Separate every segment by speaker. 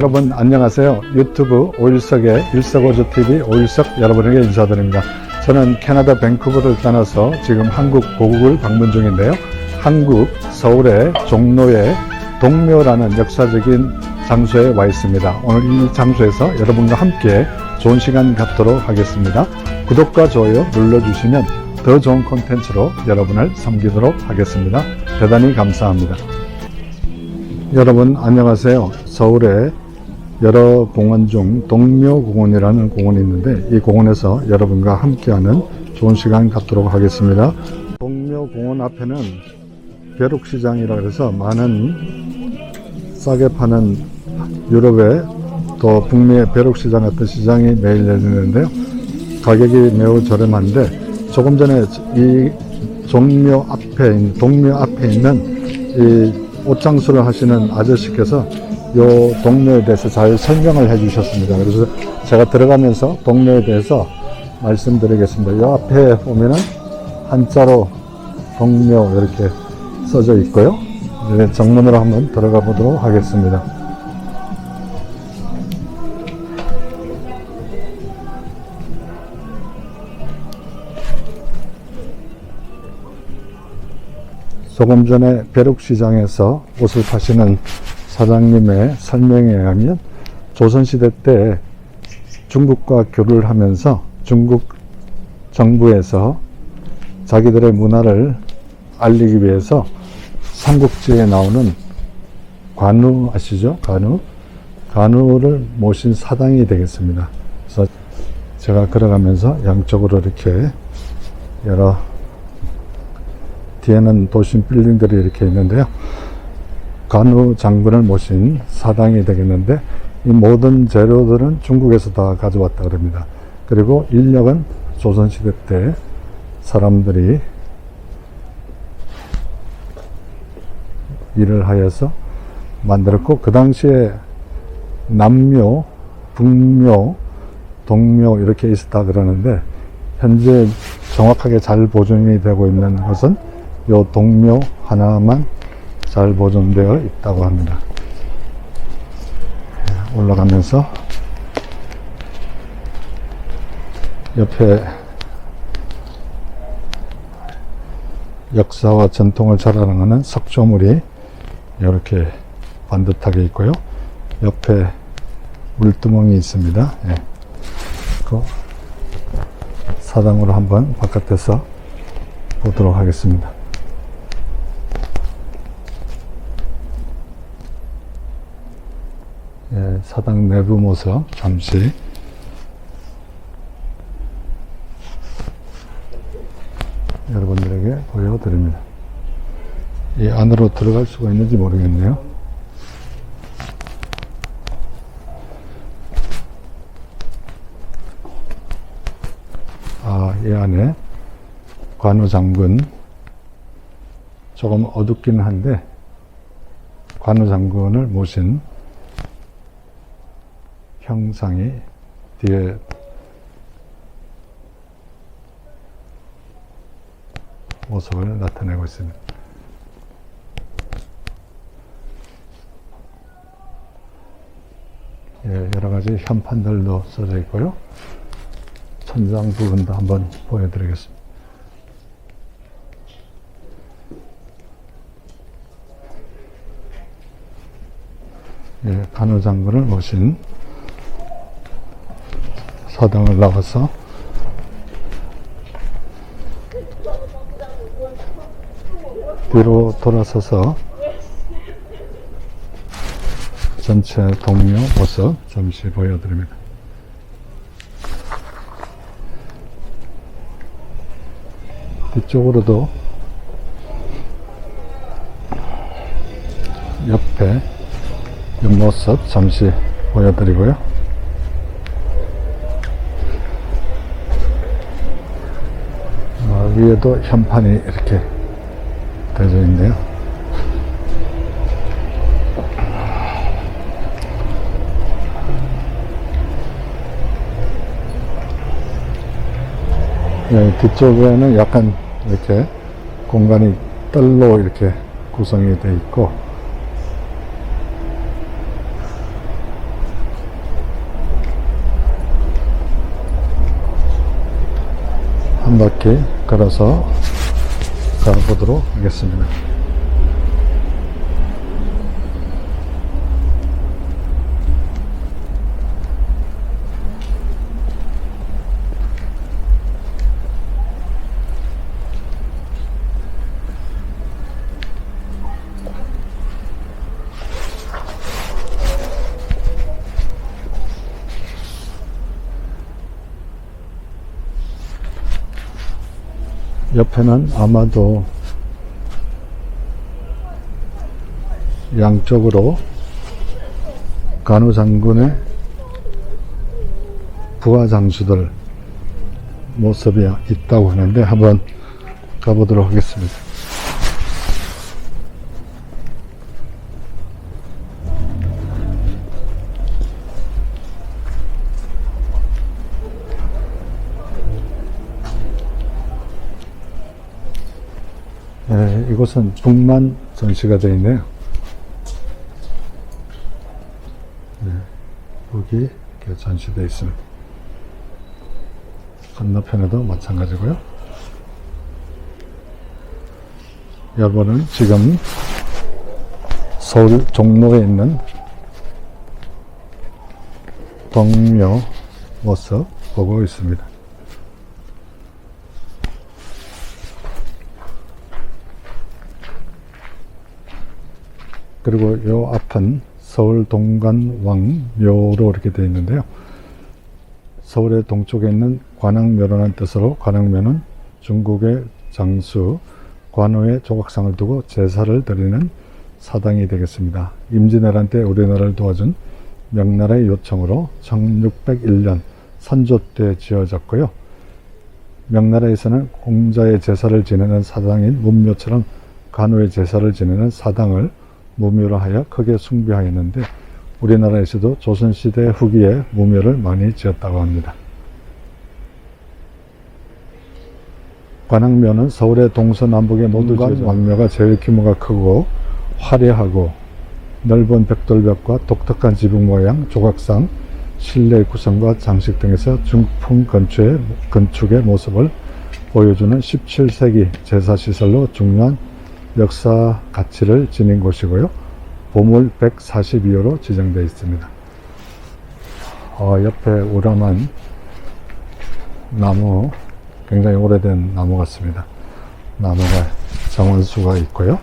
Speaker 1: 여러분 안녕하세요. 유튜브 오일석의 일석오조TV 오일석 여러분에게 인사드립니다. 저는 캐나다 밴쿠버를 떠나서 지금 한국 고국을 방문 중인데요. 한국 서울의 종로에 동묘라는 역사적인 장소에 와 있습니다. 오늘 이 장소에서 여러분과 함께 좋은 시간 갖도록 하겠습니다. 구독과 좋아요 눌러주시면 더 좋은 콘텐츠로 여러분을 섬기도록 하겠습니다. 대단히 감사합니다. 여러분 안녕하세요. 서울에 여러 공원 중 동묘공원이라는 공원이 있는데 이 공원에서 여러분과 함께하는 좋은 시간 갖도록 하겠습니다. 동묘공원 앞에는 벼룩시장이라 그래서 많은 싸게 파는 유럽의 또 북미의 벼룩시장 같은 시장이 매일 열리는데요. 가격이 매우 저렴한데 조금 전에 이 종묘 앞에 동묘 앞에 있는 이 옷장수를 하시는 아저씨께서 요 동묘에 대해서 잘 설명을 해 주셨습니다. 그래서 제가 들어가면서 동묘에 대해서 말씀드리겠습니다. 요 앞에 보면은 한자로 동묘 이렇게 써져 있고요. 이제 정문으로 한번 들어가 보도록 하겠습니다. 조금 전에 벼룩시장에서 옷을 파시는 사장님의 설명에 의하면 조선시대 때 중국과 교류를 하면서 중국 정부에서 자기들의 문화를 알리기 위해서 삼국지에 나오는 관우 아시죠? 관우? 관우를 모신 사당이 되겠습니다. 그래서 제가 걸어가면서 양쪽으로 이렇게 여러 뒤에는 도심 빌딩들이 이렇게 있는데요. 관우 장군을 모신 사당이 되겠는데 이 모든 재료들은 중국에서 다 가져왔다 그럽니다. 그리고 인력은 조선시대 때 사람들이 일을 하여서 만들었고 그 당시에 남묘, 북묘, 동묘 이렇게 있었다 그러는데 현재 정확하게 잘 보존이 되고 있는 것은 요 동묘 하나만 잘 보존되어 있다고 합니다. 예, 올라가면서 옆에 역사와 전통을 자랑하는 석조물이 이렇게 반듯하게 있고요. 옆에 물두멍이 있습니다. 예. 그 사당으로 한번 바깥에서 보도록 하겠습니다. 예, 사당 내부 모습 잠시 여러분들에게 보여드립니다. 이 안으로 들어갈 수가 있는지 모르겠네요. 아, 이 안에 관우 장군 조금 어둡기는 한데 관우 장군을 모신 형상이 뒤에 모습을 나타내고 있습니다. 예, 여러 가지 현판들도 써져 있고요. 천장 부분도 한번 보여드리겠습니다. 예, 간호장군을 모신 사당을 나와서 뒤로 돌아서서 전체 동료 모습 잠시 보여드립니다. 뒤쪽으로도 옆에 옆모습 잠시 보여드리고요. 어, 위에도 현판이 이렇게 되어 있네요. 네, 뒤쪽에는 약간 이렇게 공간이 뜰로 이렇게 구성이 되어 있고 한 바퀴 걸어서 가보도록 하겠습니다. 옆에는 아마도 양쪽으로 간호 장군의 부하 장수들 모습이 있다고 하는데 한번 가보도록 하겠습니다. 네, 이곳은 북만 전시가 되어 있네요. 네, 여기 이렇게 전시되어 있습니다. 건너편에도 마찬가지고요. 여러분은 지금 서울 종로에 있는 동묘 모습 보고 있습니다. 그리고 요 앞은 서울 동관왕묘로 이렇게 되어 있는데요. 서울의 동쪽에 있는 관악묘라는 뜻으로 관악묘는 중국의 장수 관우의 조각상을 두고 제사를 드리는 사당이 되겠습니다. 임진왜란 때 우리나라를 도와준 명나라의 요청으로 1601년 선조 때 지어졌고요. 명나라에서는 공자의 제사를 지내는 사당인 문묘처럼 관우의 제사를 지내는 사당을 무묘로 하여 크게 숭배하였는데 우리나라에서도 조선시대 후기에 무묘를 많이 지었다고 합니다. 관악묘는 서울의 동서남북의 지어진 왕묘가 제일 규모가 크고 화려하고 넓은 벽돌벽과 독특한 지붕 모양, 조각상, 실내 구성과 장식 등에서 중풍 건축의, 건축의 모습을 보여주는 17세기 제사시설로 중요한 역사 가치를 지닌 곳이고요. 보물 142호로 지정되어 있습니다. 어, 옆에 우람한 나무, 굉장히 오래된 나무 같습니다. 나무가 정원수가 있고요.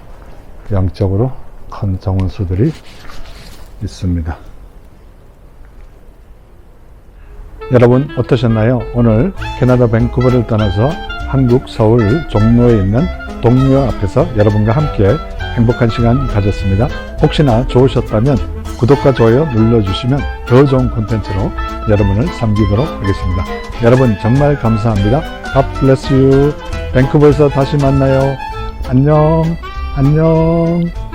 Speaker 1: 양쪽으로 큰 정원수들이 있습니다. 여러분 어떠셨나요? 오늘 캐나다 밴쿠버를 떠나서 한국 서울 종로에 있는 동묘 앞에서 여러분과 함께 행복한 시간 가졌습니다. 혹시나 좋으셨다면 구독과 좋아요 눌러주시면 더 좋은 콘텐츠로 여러분을 섬기도록 하겠습니다. 여러분 정말 감사합니다. God bless you. 밴쿠버에서 다시 만나요. 안녕. 안녕.